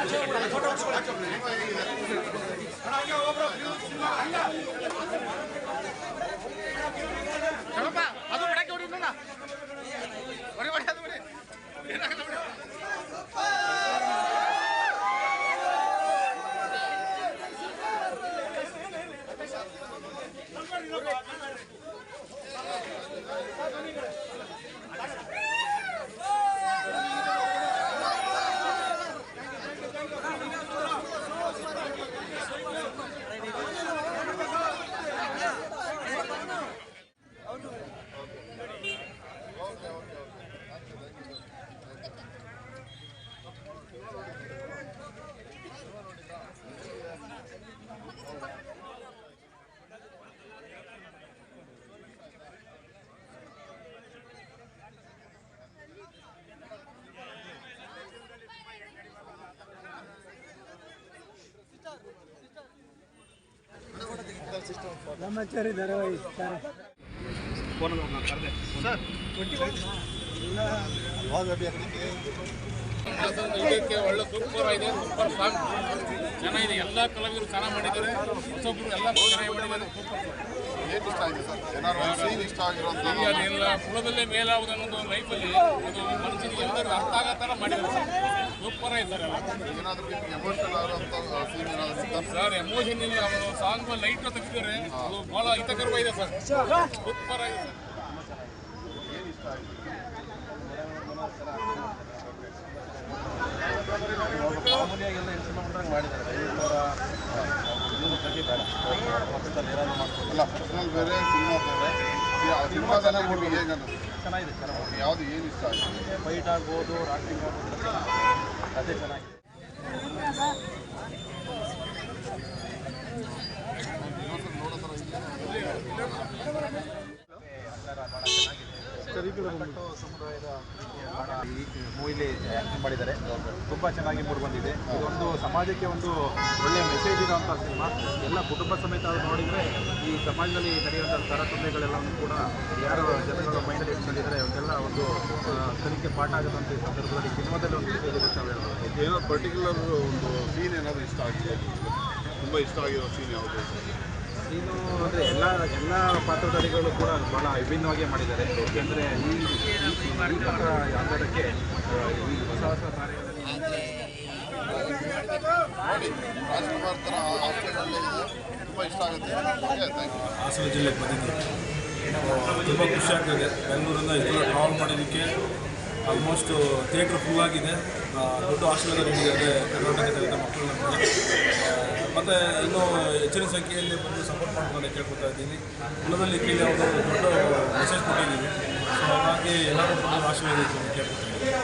আচ্ছা, ছোট బ్రహ్మచారి ధర ఇస్తారు ಇದಕ್ಕೆ ಒಳ್ಳೆ ಸೂಪರ್ ಇದೆ ಸೂಪರ್ ಸಾಂಗ್. ಇದೆ ಎಲ್ಲ ಕಲಾವಿದರು ಚೆನ್ನಾಗಿ ಮಾಡಿದ್ದಾರೆ. ಹೊಸೊಬ್ರು ಎಲ್ಲ ಚೆನ್ನಾಗಿ ಮಾಡಿದ್ದಾರೆ. ಸೂಪರ್ ಏನು ಇಷ್ಟ ಆಗಿದೆ ಸರ್? ಏನಾದ್ರು ಇಷ್ಟ ಕುಲದಲ್ಲೇ ಮೇಲಾಗುವುದು ಅನ್ನೋದು ಲೈಫಲ್ಲಿ ಅದು ಮನುಷ್ಯನಿಗೆ ಎಲ್ಲರೂ ಅರ್ಥ ಆಗೋ ಥರ ಮಾಡಿದ್ದಾರೆ ಸೂಪರ್ ಆಗಿದೆ ಸರ್ ಏನಾದರೂ ಎಮೋಷನಲ್ ಆಗಿರೋಂಥ ಸೀನ್ ಏನಾದರೂ ಸರ್ ಎಮೋಷನ್ ಇಲ್ಲ ಅವರು ಸಾಂಗ್ ಲೈಟ್ ತೆಗೆದಿದ್ದಾರೆ ಅದು ಬಹಳ ಹಿತಕರವಾಗಿದೆ ಸರ್. ಸೂಪರ್ ಆಗಿದೆ ಸರ್. ಮಾಮೂಲಿಯಾಗೆಲ್ಲ ಹೆಂಡತಿ ಮಾಡ್ದಂಗೆ ಅಲ್ಲ ಪರ್ಸನಲ್ ಬೇರೆ ಸಿನಿಮಾ ಬೇರೆ ಆ ಸಿನಿಮಾದಲ್ಲೇ ನಿಮಗೆ ಹೇಗೆ ಚೆನ್ನಾಗಿದೆ ಚೆನ್ನಾಗಿ ಯಾವುದು ಏನು ಇಷ್ಟ ಫೈಟ್ ಆಗ್ಬೋದು ಆಕ್ಟಿಂಗ್ ಆಗ್ಬೋದು ಅದೇ ಚೆನ್ನಾಗಿದೆ. ಕಟ್ಟು ಸಮುದಾಯದ ಮಾಡಿದ್ದಾರೆ. ತುಂಬಾ ಚೆನ್ನಾಗಿ ಮೂಡಿ ಬಂದಿದೆ ಇದೊಂದು ಸಮಾಜಕ್ಕೆ ಒಂದು ಒಳ್ಳೆ ಮೆಸೇಜ್ ಇರುವಂತ ಸಿನಿಮಾ. ಎಲ್ಲ ಕುಟುಂಬ ಸಮೇತ ಅದು ನೋಡಿದರೆ ಈ ಸಮಾಜದಲ್ಲಿ ನಡೆಯುವಂಥ ತರತೊಂದರೆಗಳೆಲ್ಲ ಕೂಡ ಯಾರು ಜನಗಳ ಮೈಂಡಲ್ಲಿ ಇಟ್ಕೊಂಡಿದ್ದಾರೆ. ಅವಕ್ಕೆಲ್ಲ ಒಂದು ಕಲಿಕೆ ಪಾಠ ಈ ಸಂದರ್ಭದಲ್ಲಿ ಸಿನಿಮಾದಲ್ಲಿ ಒಂದು ಮೆಸೇಜ್ ಇರುತ್ತೆ ಏನೋ ಪರ್ಟಿಕ್ಯುಲರ್ ಒಂದು ಸೀನ್ ಏನಾದರೂ ಇಷ್ಟ ಆಗಿದೆ ತುಂಬಾ ಇಷ್ಟ ಆಗಿರೋ ಸೀನ್ ಯಾವುದು? ನೀನು ಅಂದರೆ ಎಲ್ಲ ಎಲ್ಲ ಪಾತ್ರಧಾರಿಗಳು ಕೂಡ ಭಾಳ ವಿಭಿನ್ನವಾಗಿ ಮಾಡಿದ್ದಾರೆ. ಏಕೆಂದರೆ ಈ ಪಾತ್ರ ಈ ಹೊಸ ಹೊಸ ಹಾಸನ ಜಿಲ್ಲೆಗೆ ಬಂದಿದ್ದೀನಿ. ತುಂಬ ಖುಷಿ ಆಗ್ತದೆ. ಬೆಂಗಳೂರಿಂದ ಇದೆಲ್ಲ ಟ್ರಾವೆಲ್ ಮಾಡಿದ್ದಕ್ಕೆ ಆಲ್ಮೋಸ್ಟ್ ಥಿಯೇಟ್ರ್ ಫುಲ್ ಆಗಿದೆ. ದೊಡ್ಡ ಆಶೀರ್ವಾದ ನೀಡಿದ್ದಾರೆ ಕರ್ನಾಟಕದ ಮಕ್ಕಳು ನಮಗೆ. ಮತ್ತು ಇನ್ನೂ ಹೆಚ್ಚಿನ ಸಂಖ್ಯೆಯಲ್ಲಿ ಬಂದು ಸಪೋರ್ಟ್ ಮಾಡ್ಕೊಂಡು ಕೇಳ್ಕೊತಾ ಇದ್ದೀನಿ. ಕುಲದಲ್ಲಿ ಕೇಳಿ ಯಾವುದೋ ದೊಡ್ಡ ಮೆಸೇಜ್ ಕೊಟ್ಟಿದ್ದೀವಿ. ಸೊ ಹಾಗಾಗಿ ಎಲ್ಲರೂ ಬಂದು ಆಶೀರ್ವಾದ ಕೇಳ್ಕೊತಾ ಇದ್ದೀನಿ.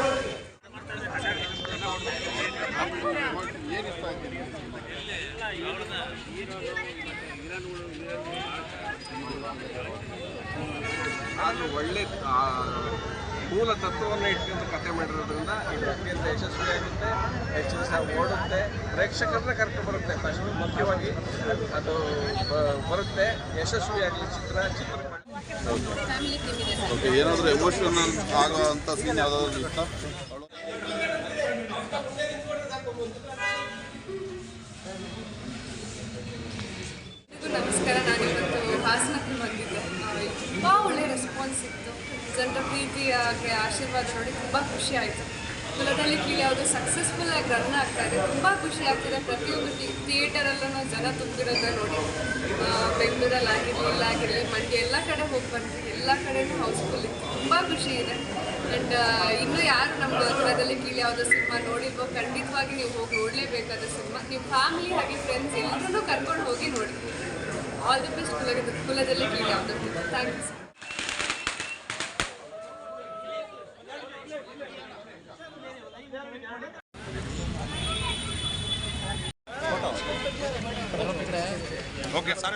ಒಳ್ಳೆ ಮೂಲ ತತ್ವವನ್ನು ಇಟ್ಕೊಂಡು ಕತೆ ಮಾಡಿರೋದ್ರಿಂದ ಇದು ಅತ್ಯಂತ ಯಶಸ್ವಿಯಾಗುತ್ತೆ ಹೆಚ್ಚು ಸಹ ಓಡುತ್ತೆ ಪ್ರೇಕ್ಷಕರನ್ನ ಕರೆಕ್ಟ್ ಬರುತ್ತೆ. ಫಸ್ಟ್ ಮುಖ್ಯವಾಗಿ ಅದು ಬ- ಬರುತ್ತೆ. ಯಶಸ್ವಿಯಾಗಲಿ ಚಿತ್ರ ಚಿತ್ರ ಓಕೆ ಏನಾದರೂ ಎಮೋಷನಲ್ ಆಗೋ ಅಂಥ ಸೀನ್ ಯಾವುದಾದ್ರು ಇಷ್ಟ ಎಲ್ರಿಗೂ ನಮಸ್ಕಾರ. ಜನರ ಪ್ರೀತಿ ಆಗಲಿ ಆಶೀರ್ವಾದ ನೋಡಿ ತುಂಬ ಖುಷಿ ಆಯಿತು. ಕುಲದಲ್ಲಿ ಕೀಳಿ ಯಾವುದು ಸಕ್ಸಸ್ಫುಲ್ ಆಗಿ ರನ್ ಆಗ್ತಾ ಇದೆ, ತುಂಬ ಖುಷಿ ಆಗ್ತಿದೆ. ಪ್ರತಿಯೊಂದು ಥಿಯೇಟರಲ್ಲೂ ಜನ ತುಂಬಿರೋದ ನೋಡಿ. ಬೆಂಗಳೂರಲ್ಲಿ ಆಗಿರಲಿ ಇಲ್ಲಾಗಿರಲಿ ಮಂಡ್ಯ ಎಲ್ಲ ಕಡೆ ಹೋಗಿ ಬಂದ್ವಿ. ಎಲ್ಲ ಕಡೆನೂ ಹೌಸ್ಫುಲ್ ಇತ್ತು. ತುಂಬ ಖುಷಿ ಇದೆ. ಆ್ಯಂಡ್ ಇನ್ನೂ ಯಾರು ನಮ್ಮ ಕುಲದಲ್ಲಿ ಕೀಳಿ ಯಾವುದೋ ಸಿನಿಮಾ ನೋಡಿಲ್ವೋ, ಖಂಡಿತವಾಗಿ ನೀವು ಹೋಗಿ ನೋಡಲೇಬೇಕಾದ ಸಿನಿಮಾ. ನಿಮ್ಮ ಫ್ಯಾಮಿಲಿ ಹಾಗೆ ಫ್ರೆಂಡ್ಸ್ ಎಲ್ಲರೂ ಕರ್ಕೊಂಡು ಹೋಗಿ ನೋಡಿ. ಆಲ್ ದಿ ಬೆಸ್ಟ್ ಕುಲದ, ಕುಲದಲ್ಲಿ ಕೀಳಿ ಯಾವುದೋ. Thank you okay sir